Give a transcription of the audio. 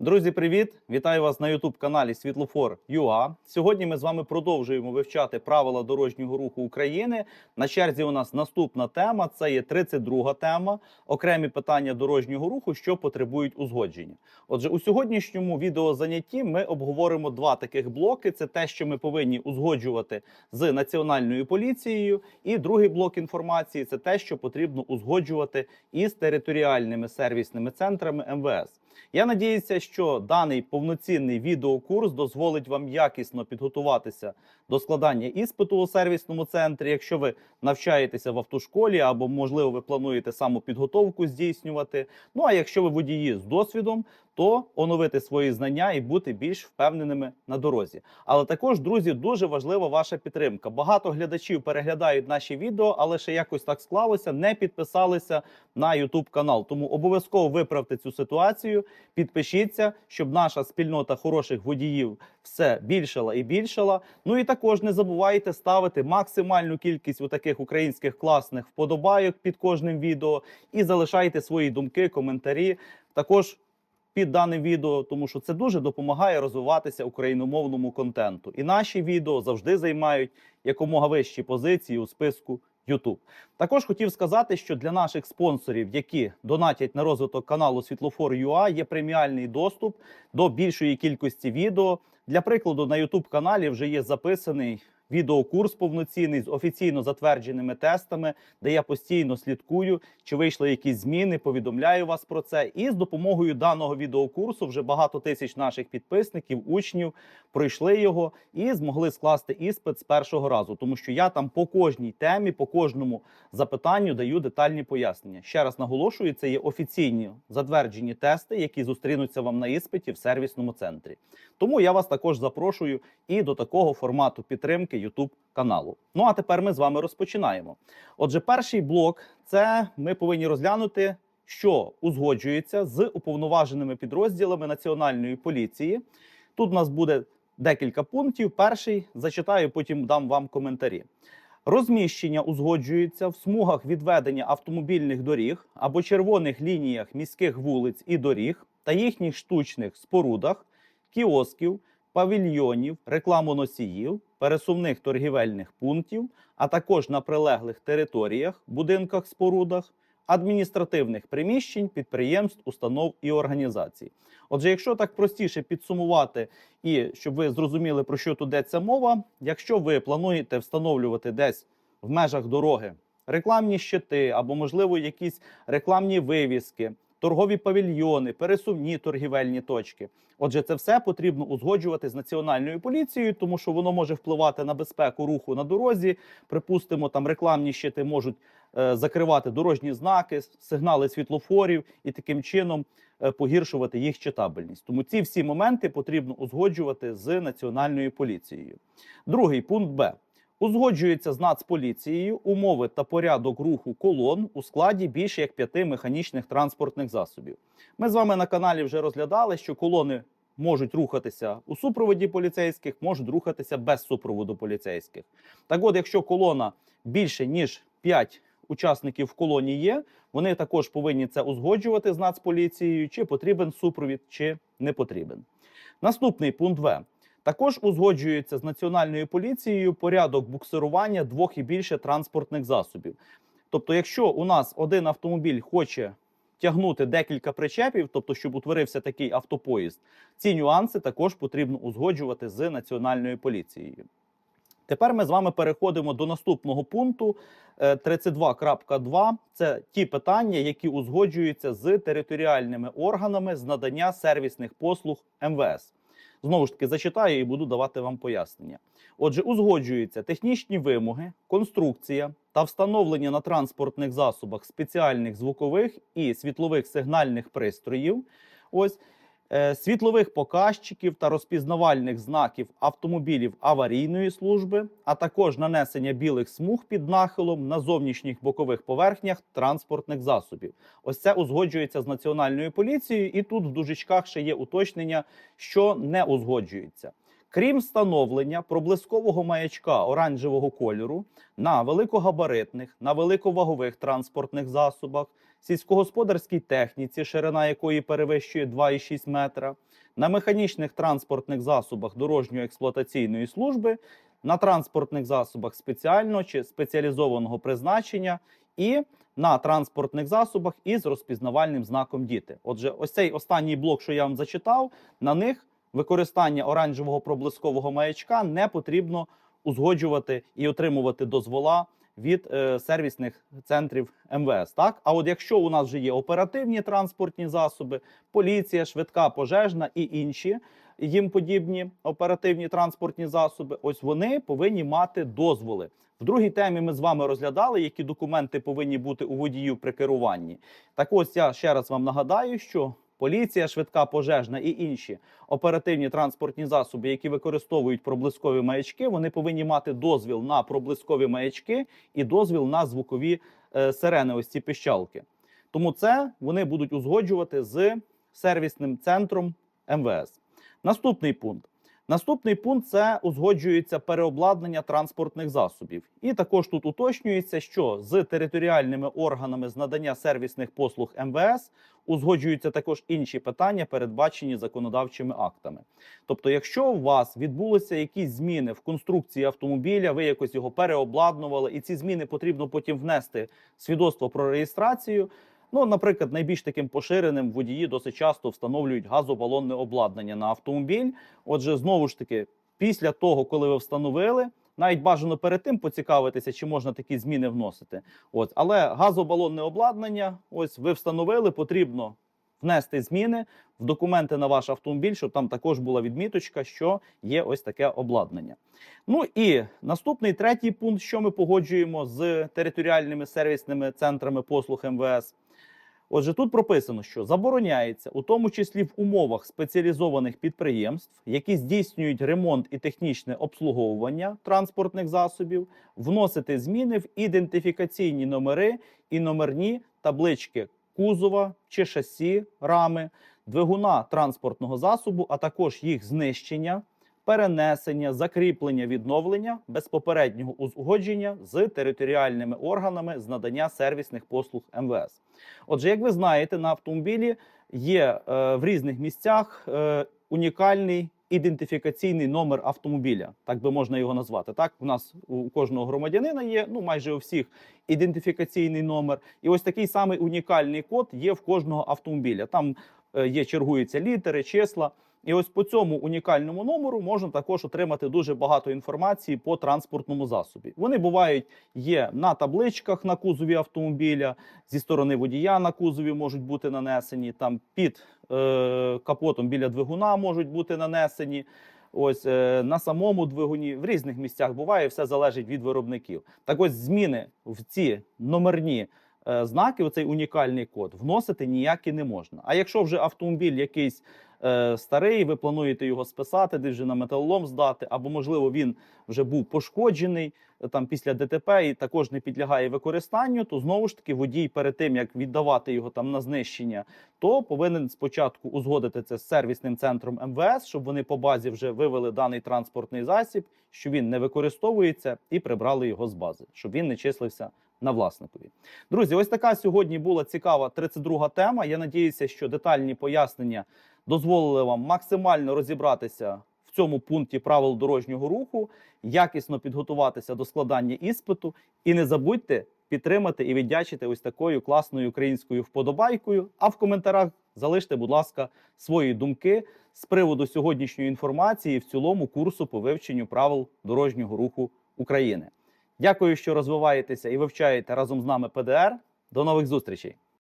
Друзі, привіт! Вітаю вас на youtube каналі Світлофор ЮА. Сьогодні ми з вами продовжуємо вивчати правила дорожнього руху України. На черзі у нас наступна тема це є 32 тема. Окремі питання дорожнього руху, що потребують узгодження. Отже, у сьогоднішньому відеозанятті ми обговоримо два таких блоки: це те, що ми повинні узгоджувати з національною поліцією, і другий блок інформації це те, що потрібно узгоджувати із територіальними сервісними центрами МВС. Я надіюся, що даний повноцінний відеокурс дозволить вам якісно підготуватися до складання іспиту у сервісному центрі. Якщо ви навчаєтеся в автошколі або, можливо, ви плануєте самопідготовку здійснювати. Ну а якщо ви водії з досвідом, то оновити свої знання і бути більш впевненими на дорозі. Але також, друзі, дуже важлива ваша підтримка. Багато глядачів переглядають наші відео, але ще якось так склалося, не підписалися на YouTube канал. Тому обов'язково виправте цю ситуацію. Підпишіться, щоб наша спільнота хороших водіїв все більшала і більшала. Ну і також не забувайте ставити максимальну кількість у таких українських класних вподобайок під кожним відео і залишайте свої думки, коментарі. Також під даним відео, тому що це дуже допомагає розвиватися україномовному контенту. І наші відео завжди займають якомога вищі позиції у списку YouTube. Також хотів сказати, що для наших спонсорів, які донатять на розвиток каналу Світлофор.ua, є преміальний доступ до більшої кількості відео. Для прикладу, на YouTube каналі вже є записаний відеокурс повноцінний з офіційно затвердженими тестами, де я постійно слідкую, чи вийшли якісь зміни, повідомляю вас про це. І з допомогою даного відеокурсу вже багато тисяч наших підписників, учнів пройшли його і змогли скласти іспит з першого разу, тому що я там по кожній темі, по кожному запитанню даю детальні пояснення. Ще раз наголошую, це є офіційні затверджені тести, які зустрінуться вам на іспиті в сервісному центрі. Тому я вас також запрошую і до такого формату підтримки YouTube каналу. Ну а тепер ми з вами розпочинаємо. Отже, перший блок це ми повинні розглянути, що узгоджується з уповноваженими підрозділами національної поліції. Тут у нас буде декілька пунктів. Перший зачитаю, потім дам вам коментарі. Розміщення узгоджується в смугах відведення автомобільних доріг або червоних лініях міських вулиць і доріг та їхніх штучних спорудах, кіосків, павільйонів, рекламоносіїв, пересувних торгівельних пунктів, а також на прилеглих територіях, будинках, спорудах, адміністративних приміщень, підприємств, установ і організацій. Отже, якщо так простіше підсумувати, і щоб ви зрозуміли, про що тут йдеться мова, якщо ви плануєте встановлювати десь в межах дороги рекламні щити або, можливо, якісь рекламні вивіски, торгові павільйони, пересувні торгівельні точки. Отже, це все потрібно узгоджувати з національною поліцією, тому що воно може впливати на безпеку руху на дорозі. Припустимо, там рекламні щити можуть е, закривати дорожні знаки, сигнали світлофорів і таким чином е, погіршувати їх читабельність. Тому ці всі моменти потрібно узгоджувати з національною поліцією. Другий пункт Б. Узгоджується з Нацполіцією умови та порядок руху колон у складі більше як п'яти механічних транспортних засобів. Ми з вами на каналі вже розглядали, що колони можуть рухатися у супроводі поліцейських, можуть рухатися без супроводу поліцейських. Так от, якщо колона більше ніж 5 учасників в колоні є, вони також повинні це узгоджувати з Нацполіцією, чи потрібен супровід, чи не потрібен. Наступний пункт В. Також узгоджується з національною поліцією порядок буксирування двох і більше транспортних засобів. Тобто, якщо у нас один автомобіль хоче тягнути декілька причепів, тобто, щоб утворився такий автопоїзд, ці нюанси також потрібно узгоджувати з національною поліцією. Тепер ми з вами переходимо до наступного пункту е, 32.2. Це ті питання, які узгоджуються з територіальними органами з надання сервісних послуг МВС. Знову ж таки, зачитаю і буду давати вам пояснення. Отже, узгоджуються технічні вимоги, конструкція та встановлення на транспортних засобах спеціальних звукових і світлових сигнальних пристроїв. Ось світлових показчиків та розпізнавальних знаків автомобілів аварійної служби, а також нанесення білих смуг під нахилом на зовнішніх бокових поверхнях транспортних засобів. Ось це узгоджується з національною поліцією, і тут в дужечках ще є уточнення, що не узгоджується. Крім встановлення проблискового маячка оранжевого кольору на великогабаритних, на великовагових транспортних засобах, сільськогосподарській техніці, ширина якої перевищує 2,6 метра, на механічних транспортних засобах дорожньої експлуатаційної служби, на транспортних засобах спеціального чи спеціалізованого призначення і на транспортних засобах із розпізнавальним знаком діти. Отже, ось цей останній блок, що я вам зачитав, на них використання оранжевого проблискового маячка не потрібно узгоджувати і отримувати дозвола від е, сервісних центрів МВС. Так, а от якщо у нас вже є оперативні транспортні засоби, поліція, швидка пожежна і інші їм подібні оперативні транспортні засоби, ось вони повинні мати дозволи. В другій темі ми з вами розглядали, які документи повинні бути у водію при керуванні. Так ось я ще раз вам нагадаю, що поліція, швидка пожежна і інші оперативні транспортні засоби, які використовують проблискові маячки, вони повинні мати дозвіл на проблискові маячки і дозвіл на звукові е, сирени, ось ці піщалки. Тому це вони будуть узгоджувати з сервісним центром МВС. Наступний пункт. Наступний пункт це узгоджується переобладнання транспортних засобів. І також тут уточнюється, що з територіальними органами з надання сервісних послуг МВС узгоджуються також інші питання, передбачені законодавчими актами. Тобто, якщо у вас відбулися якісь зміни в конструкції автомобіля, ви якось його переобладнували, і ці зміни потрібно потім внести свідоцтво про реєстрацію. Ну, наприклад, найбільш таким поширеним водії досить часто встановлюють газобалонне обладнання на автомобіль. Отже, знову ж таки, після того, коли ви встановили, навіть бажано перед тим поцікавитися, чи можна такі зміни вносити. От, але газобалонне обладнання, ось ви встановили, потрібно внести зміни в документи на ваш автомобіль, щоб там також була відміточка, що є ось таке обладнання. Ну і наступний третій пункт, що ми погоджуємо з територіальними сервісними центрами послуг МВС. Отже, тут прописано, що забороняється, у тому числі в умовах спеціалізованих підприємств, які здійснюють ремонт і технічне обслуговування транспортних засобів, вносити зміни в ідентифікаційні номери і номерні таблички кузова чи шасі рами, двигуна транспортного засобу, а також їх знищення, перенесення, закріплення, відновлення без попереднього узгодження з територіальними органами з надання сервісних послуг МВС. Отже, як ви знаєте, на автомобілі є е, в різних місцях е, унікальний ідентифікаційний номер автомобіля, так би можна його назвати. Так, у нас у кожного громадянина є, ну майже у всіх ідентифікаційний номер, і ось такий самий унікальний код є в кожного автомобіля. Там е, є чергуються літери, числа. І ось по цьому унікальному номеру можна також отримати дуже багато інформації по транспортному засобі. Вони бувають є на табличках на кузові автомобіля, зі сторони водія на кузові можуть бути нанесені, там під е, капотом біля двигуна можуть бути нанесені. Ось е, на самому двигуні в різних місцях буває, все залежить від виробників. Так ось зміни в ці номерні е, знаки, оцей унікальний код, вносити ніякі не можна. А якщо вже автомобіль якийсь е, старий, ви плануєте його списати, десь вже на металолом здати, або можливо він вже був пошкоджений е, там після ДТП і також не підлягає використанню, то знову ж таки водій перед тим як віддавати його там на знищення, то повинен спочатку узгодити це з сервісним центром МВС, щоб вони по базі вже вивели даний транспортний засіб, що він не використовується, і прибрали його з бази, щоб він не числився на власникові. Друзі, ось така сьогодні була цікава 32 тема. Я надіюся, що детальні пояснення дозволили вам максимально розібратися в цьому пункті правил дорожнього руху, якісно підготуватися до складання іспиту. І не забудьте підтримати і віддячити ось такою класною українською вподобайкою. А в коментарях залиште, будь ласка, свої думки з приводу сьогоднішньої інформації в цілому курсу по вивченню правил дорожнього руху України. Дякую, що розвиваєтеся і вивчаєте разом з нами ПДР. До нових зустрічей!